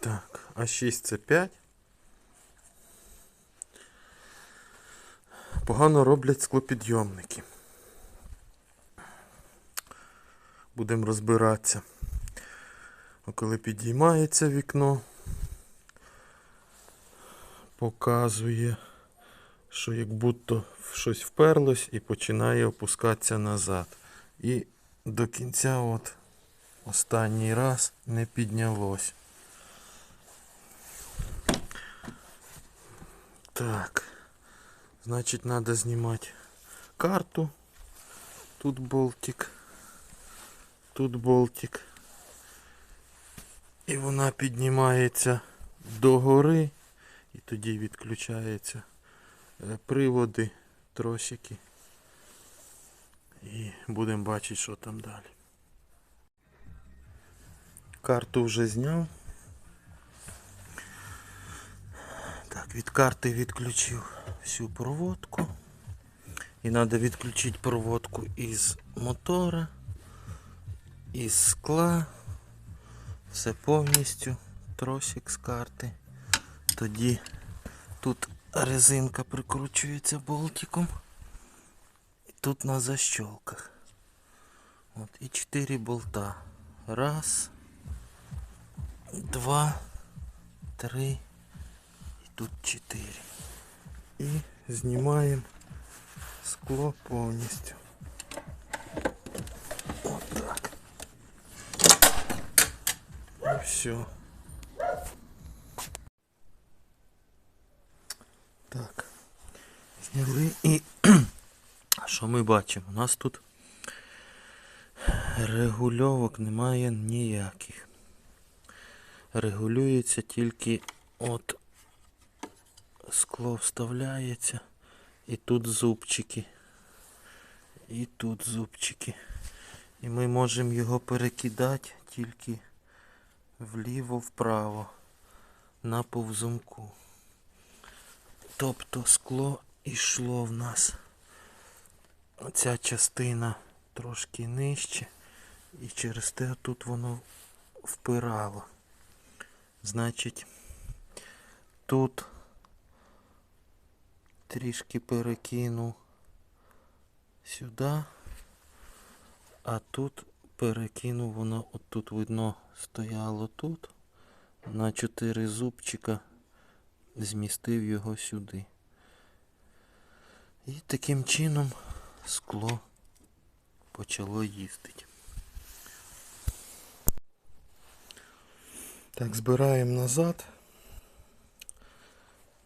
Так, а 6 це 5. Погано роблять склопідйомники. Будемо розбиратися. Коли підіймається вікно, показує, що як будто щось вперлось і починає опускатися назад. І до кінця от останній раз не піднялось. Так. Значить, треба знімати карту. Тут болтик. Тут болтик. І вона піднімається догори. І тоді відключаються е, приводи, тросики. І будемо бачити, що там далі. Карту вже зняв. Так, від карти відключив всю проводку. І треба відключити проводку із мотора, із скла. Все повністю. Тросик з карти. Тоді тут резинка прикручується болтиком. І тут на защолках. От, і 4 болта. Раз, два, три тут 4. І знімаємо скло повністю. Отак. І все. Так. Зняли і що ми бачимо? У нас тут регульовок немає ніяких. Регулюється тільки от скло вставляється і тут зубчики. І тут зубчики. І ми можемо його перекидати тільки вліво-вправо на повзунку. Тобто скло йшло в нас. Ця частина трошки нижче. І через те тут воно впирало. Значить, тут трішки перекинув сюди, а тут перекинув воно, от тут видно, стояло тут. На чотири зубчика змістив його сюди. І таким чином скло почало їздити. Так, збираємо назад.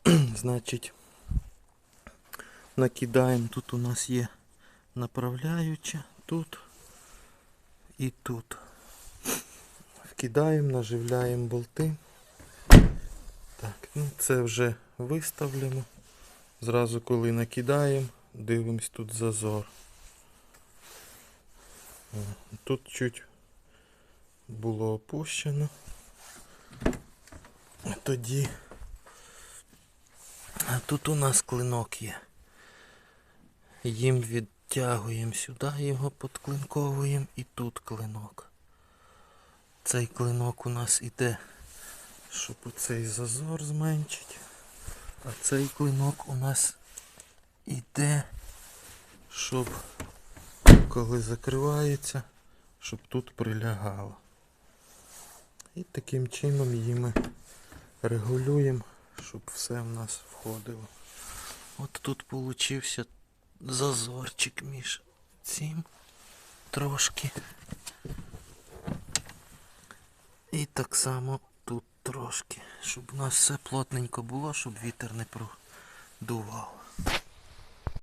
Значить, накидаємо, тут у нас є направляюча, тут і тут. Вкидаємо, наживляємо болти. Так, ну це вже виставлено. Зразу коли накидаємо, дивимось тут зазор. Тут чуть було опущено. Тоді тут у нас клинок є. Їм відтягуємо сюди, його подклинковуємо і тут клинок. Цей клинок у нас іде, щоб оцей зазор зменшити. А цей клинок у нас іде, щоб коли закривається, щоб тут прилягало. І таким чином її ми регулюємо, щоб все в нас входило. От тут получився зазорчик між цим трошки. І так само тут трошки, щоб у нас все плотненько було, щоб вітер не продував.